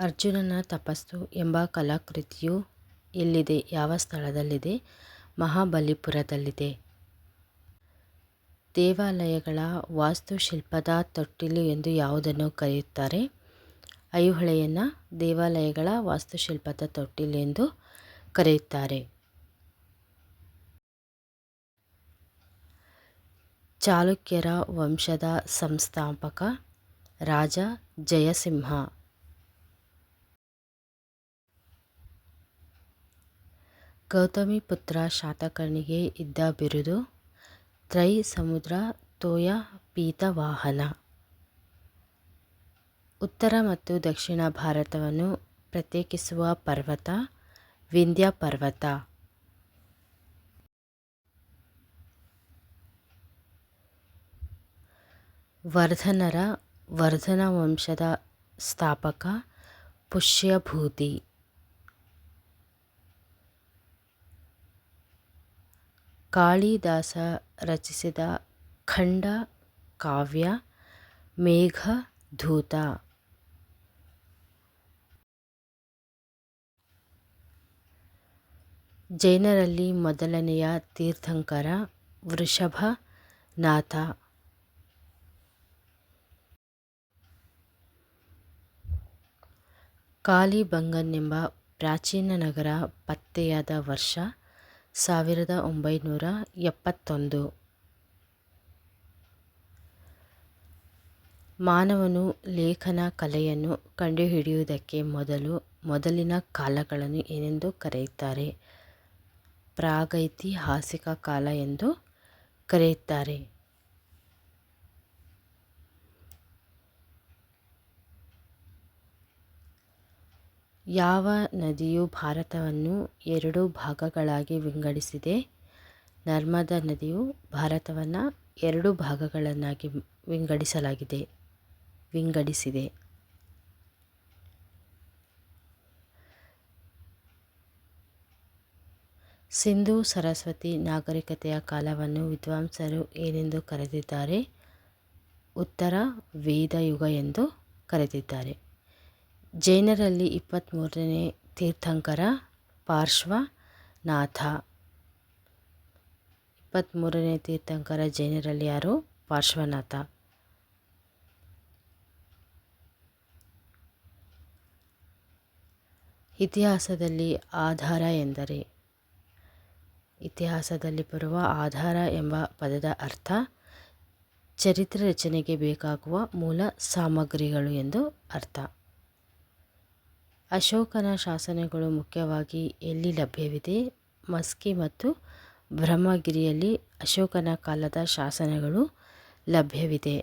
ಅರ್ಜುನನ ತಪಸ್ಸು ಎಂಬ ಕಲಾಕೃತಿಯು ಎಲ್ಲಿದೆ ಯಾವ ಸ್ಥಳದಲ್ಲಿದೆ? ಮಹಾಬಲಿಪುರದಲ್ಲಿದೆ. ದೇವಾಲಯಗಳ ವಾಸ್ತುಶಿಲ್ಪದ ತೊಟ್ಟಿಲು ಎಂದು ಯಾವುದನ್ನು ಕರೆಯುತ್ತಾರೆ? ಐಹೊಳೆಯನ್ನು ದೇವಾಲಯಗಳ ವಾಸ್ತುಶಿಲ್ಪದ ತೊಟ್ಟಿಲು ಎಂದು ಕರೆಯುತ್ತಾರೆ. ಚಾಲುಕ್ಯರ ವಂಶದ ಸಂಸ್ಥಾಪಕ ರಾಜ ಜಯಸಿಂಹ. ಗೌತಮಿಪುತ್ರ ಶಾತಕರ್ಣಿಗೆ ಇದ್ದ ಬಿರುದು ತ್ರೈ ಸಮುದ್ರ ತೋಯ ಪೀತವಾಹನ ಉತ್ತರ ಮತ್ತು ದಕ್ಷಿಣ ಭಾರತವನ್ನು ಪ್ರತ್ಯೇಕಿಸುವ ಪರ್ವತ ವಿಂಧ್ಯ ಪರ್ವತ. ವರ್ಧನರ ವರ್ಧನ ವಂಶದ ಸ್ಥಾಪಕ ಪುಷ್ಯಭೂತಿ. ಕಾಳಿದಾಸ ರಚಿಸಿದ ಖಂಡ, ಕಾವ್ಯ ಮೇಘದೂತ ಜೈನರಲ್ಲಿ ಮೊದಲನೆಯ ತೀರ್ಥಂಕರ ವೃಷಭ ನಾಥ. ಕಾಲಿಬಂಗನ್ ಎಂಬ ಪ್ರಾಚೀನ ನಗರ ಪತ್ತೆಯಾದ ವರ್ಷ ಸಾವಿರದ ಒಂಬೈನೂರ ಎಪ್ಪತ್ತೊಂದು. ಮಾನವನು ಲೇಖನ ಕಲೆಯನ್ನು ಕಂಡುಹಿಡಿಯುವುದಕ್ಕೆ ಮೊದಲು ಮೊದಲಿನ ಕಾಲಗಳನ್ನು ಏನೆಂದು ಕರೆಯುತ್ತಾರೆ? ಪ್ರಾಗೈತಿಹಾಸಿಕ ಕಾಲ ಎಂದು ಕರೆಯುತ್ತಾರೆ. ಯಾವ ನದಿಯು ಭಾರತವನ್ನು ಎರಡು ಭಾಗಗಳಾಗಿ ವಿಂಗಡಿಸಿದೆ? ನರ್ಮದಾ ನದಿಯು ಭಾರತವನ್ನು ಎರಡು ಭಾಗಗಳನ್ನಾಗಿ ವಿಂಗಡಿಸಲಾಗಿದೆ, ವಿಂಗಡಿಸಿದೆ. ಸಿಂಧೂ ಸರಸ್ವತಿ ನಾಗರಿಕತೆಯ ಕಾಲವನ್ನು ವಿದ್ವಾಂಸರು ಏನೆಂದು ಕರೆದಿದ್ದಾರೆ? ಉತ್ತರ ವೇದಯುಗ ಎಂದು ಕರೆದಿದ್ದಾರೆ. ಜೈನರಲ್ಲಿ ಇಪ್ಪತ್ತ್ಮೂರನೇ ತೀರ್ಥಂಕರ ಪಾರ್ಶ್ವನಾಥ ಇಪ್ಪತ್ತ್ಮೂರನೇ ತೀರ್ಥಂಕರ ಜೈನರಲ್ಲಿ ಯಾರು? ಪಾರ್ಶ್ವನಾಥ ಇತಿಹಾಸದಲ್ಲಿ ಆಧಾರ ಎಂದರೆ? ಇತಿಹಾಸದಲ್ಲಿ ಬರುವ ಆಧಾರ ಎಂಬ ಪದದ ಅರ್ಥ ಚರಿತ್ರೆ ರಚನೆಗೆ ಬೇಕಾಗುವ ಮೂಲ ಸಾಮಗ್ರಿಗಳು ಎಂದು ಅರ್ಥ. ಅಶೋಕನ ಶಾಸನಗಳು ಮುಖ್ಯವಾಗಿ ಎಲ್ಲಿ ಲಭ್ಯವಿದೆ? ಮಸ್ಕಿ ಮತ್ತು ಬ್ರಹ್ಮಗಿರಿಯಲ್ಲಿ ಅಶೋಕನ ಕಾಲದ ಶಾಸನಗಳು ಲಭ್ಯವಿದೆ.